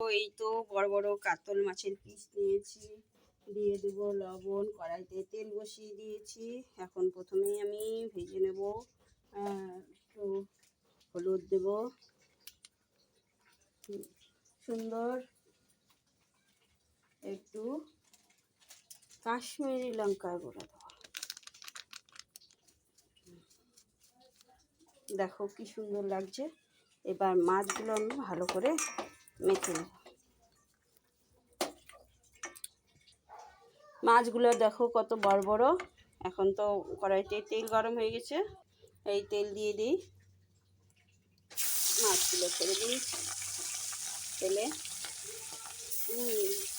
তো এই তো বড় বড় কাতল মাছের পিস নিয়েছি। দিয়ে দেবো লবণ, কড়াইতে তেল বসিয়ে দিয়েছি। এখন প্রথমেই আমি ভেজে নেব। একটু হলুদ দেব। সুন্দর। একটু কাশ্মীরি লঙ্কার গুঁড়ো দেবো। দেখো কি সুন্দর লাগছে। এবার মাছগুলো আমি ভালো করে মেখে মাছগুলো দেখো কত বড় বড়। এখন তো কড়াইতে তেল গরম হয়ে গেছে। এই তেল দিয়ে দিই। মাছগুলো ছেড়ে দিই। তেলে। হুম।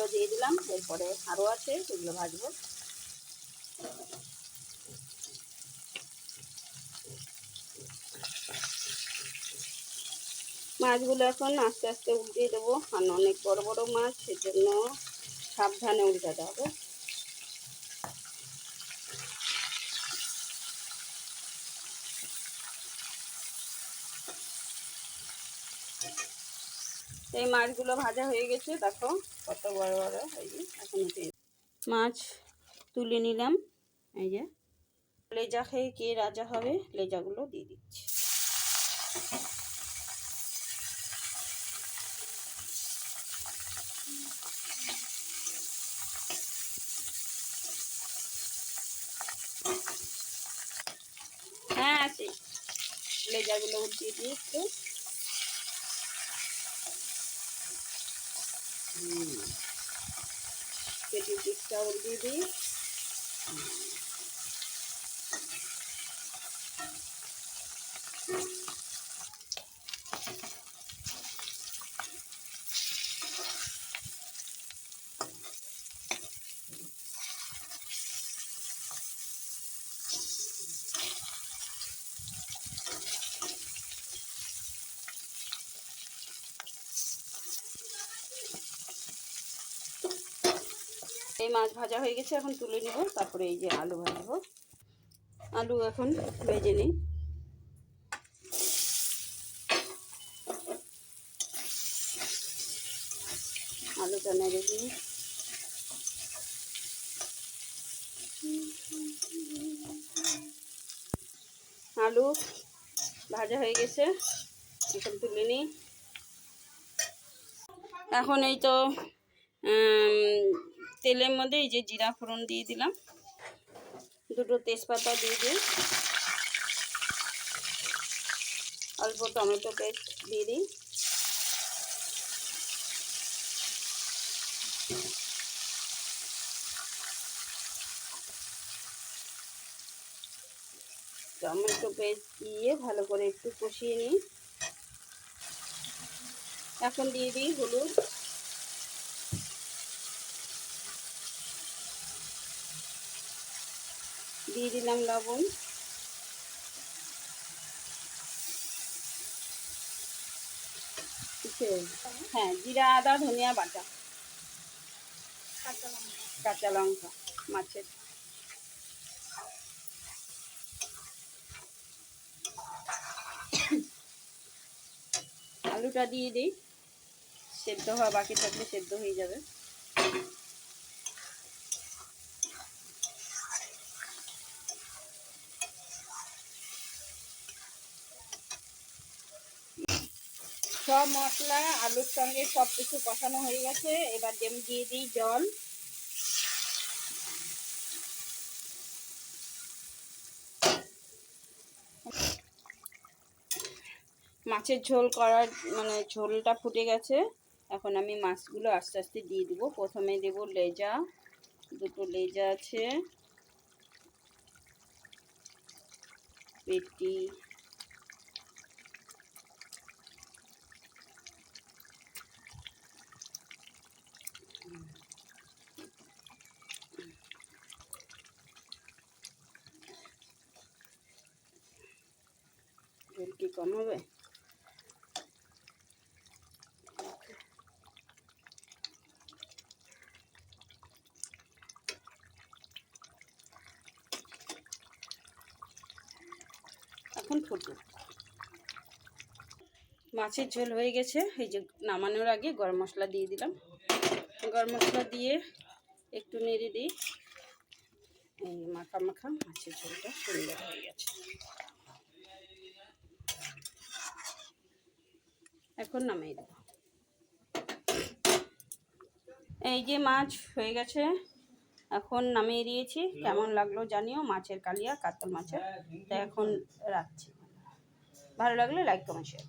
এগুলো দিয়ে দিলাম, এরপরে আরও আছে, সেগুলো ভাজবো। মাছগুলো এখন আস্তে আস্তে উল্টিয়ে দেবো আর অনেক বড় বড় মাছ, সেজন্য সাবধানে উল্টাতে হবে। এই মাছগুলো ভাজা হয়ে গেছে, দেখো কত বড় বড়, এই এখন মাছ তুলে নিলাম, এই যে। লেজা খেয়ে কে রাজা হবে, লেজাগুলো দিয়ে দিচ্ছি। হ্যাঁ আছে। লেজাগুলো উঠিয়ে দিয়ে একটু পেটি পিসটা উঠিয়ে দিই এই মাছ ভাজা হয়ে গেছে, এখন তুলে নিব, তারপরে এই যে আলু ভাজবো। আলু এখন ভেজে নিই। আলুটা নেড়ে দিই। আলু ভাজা হয়ে গেছে, এখন তুলে নিই। এখন এই তো তেলের মধ্যে এই যে জিরা ফোড়ন দিয়ে দিলাম। দুটো তেজপাতা দিয়ে দিই। অল্প টমেটো পেস্ট দিয়ে দিই। টমেটো পেস্ট দিয়ে ভালো করে একটু কষিয়ে নিই। এখন দিয়ে দিই হলুদ। দিয়ে দিলাম লবণ। হ্যাঁ জিরা আদা ধনিয়া বাটা। কাঁচা লঙ্কা। মাছের। আলুটা দিয়ে দিই। সেদ্ধ হওয়া বাকি থাকলে সেদ্ধ হয়ে যাবে। সব মশলা, আলুর সঙ্গে সব কিছু কষানো হয়ে গেছে। এবার আমি দিয়ে দিই জল। মাছের ঝোল করার মানে ঝোলটা ফুটে গেছে। এখন আমি মাছগুলো আস্তে আস্তে দিয়ে দিব। প্রথমে দেব লেজা। দুটো লেজা আছে। পেটি। কি কম হবে এখন ফুটবে। মাছের ঝোল হয়ে গেছে। এই যে নামানোর আগে গরম মশলা দিয়ে দিলাম। গরম মশলা দিয়ে একটু নেড়ে দিই। এই মাখা মাখা মাছের ঝোলটা সুন্দর হয়ে গেছে। এখন নামিয়ে দেব। এই যে মাছ হয়ে গেছে, এখন নামিয়ে দিয়েছি। কেমন লাগল জানিও, মাছের কালিয়া, কাতল মাছের। এখন রাখছি। ভালো লাগলে লাইক কমেন্ট শেয়ার